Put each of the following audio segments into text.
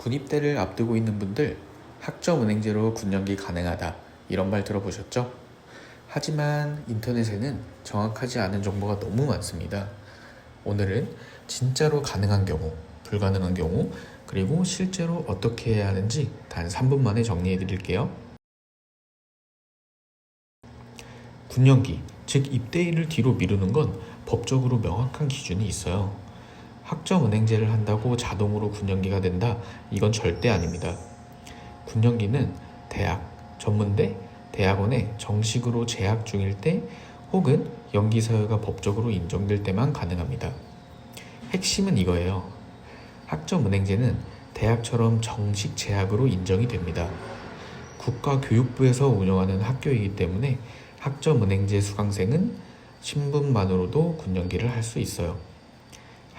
군입대를 앞두고 있는 분들 학점 은행제로 군연기 가능하다 이런 말 들어보셨죠? 하지만 인터넷에는 정확하지 않은 정보가 너무 많습니다. 오늘은 진짜로 가능한 경우, 불가능한 경우, 그리고 실제로 어떻게 해야 하는지 단 3분 만에 정리해 드릴게요. 군연기, 즉 입대일을 뒤로 미루는 건 법적으로 명확한 기준이 있어요. 학점 은행제를 한다고 자동으로 군연기가 된다? 이건 절대 아닙니다. 군연기는 대학, 전문대, 대학원에 정식으로 재학 중일 때 혹은 연기 사유가 법적으로 인정될 때만 가능합니다. 핵심은 이거예요. 학점 은행제는 대학처럼 정식 재학으로 인정이 됩니다. 국가교육부에서 운영하는 학교이기 때문에 학점 은행제 수강생은 신분만으로도 군연기를 할 수 있어요.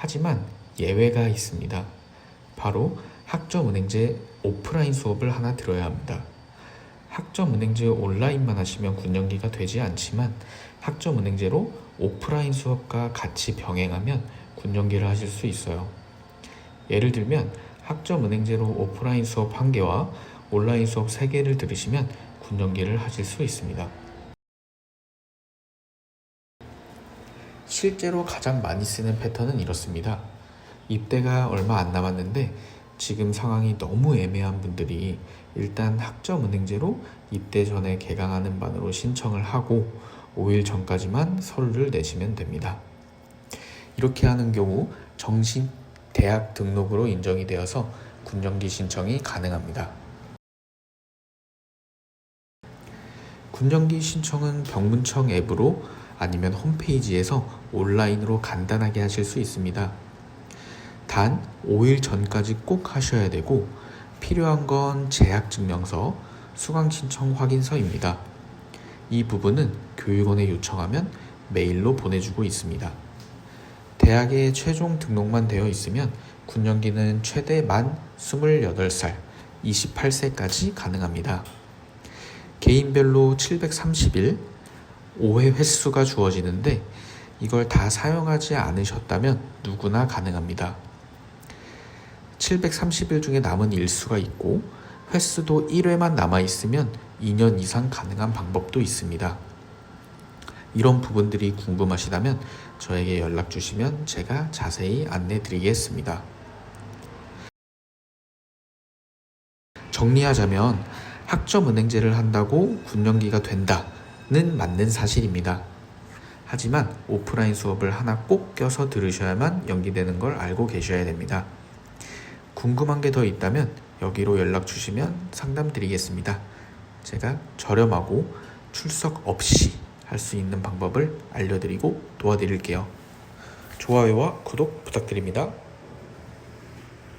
하지만 예외가 있습니다. 바로 학점은행제 오프라인 수업을 하나 들어야 합니다. 학점은행제 온라인만 하시면 군연기가 되지 않지만 학점은행제로 오프라인 수업과 같이 병행하면 군연기를 하실 수 있어요. 예를 들면 학점은행제로 오프라인 수업 1개와 온라인 수업 3개를 들으시면 군연기를 하실 수 있습니다. 실제로 가장 많이 쓰는 패턴은 이렇습니다. 입대가 얼마 안 남았는데 지금 상황이 너무 애매한 분들이 일단 학점은행제로 입대 전에 개강하는 반으로 신청을 하고 5일 전까지만 서류를 내시면 됩니다. 이렇게 하는 경우 정신 대학 등록으로 인정이 되어서 군정기 신청이 가능합니다. 군정기 신청은 병문청 앱으로 아니면 홈페이지에서 온라인으로 간단하게 하실 수 있습니다. 단 5일 전까지 꼭 하셔야 되고 필요한 건 재학 증명서, 수강 신청 확인서입니다. 이 부분은 교육원에 요청하면 메일로 보내주고 있습니다. 대학에 최종 등록만 되어 있으면 군연기는 최대 만 28살, 28세까지 가능합니다. 개인별로 730일, 5회 횟수가 주어지는데 이걸 다 사용하지 않으셨다면 누구나 가능합니다. 730일 중에 남은 일수가 있고 횟수도 1회만 남아있으면 2년 이상 가능한 방법도 있습니다. 이런 부분들이 궁금하시다면 저에게 연락 주시면 제가 자세히 안내 드리겠습니다. 정리하자면 학점은행제를 한다고 군연기가 된다 는 맞는 사실입니다. 하지만 오프라인 수업을 하나 꼭 껴서 들으셔야만 연기되는 걸 알고 계셔야 됩니다. 궁금한 게 더 있다면 여기로 연락 주시면 상담 드리겠습니다. 제가 저렴하고 출석 없이 할 수 있는 방법을 알려드리고 도와드릴게요. 좋아요와 구독 부탁드립니다.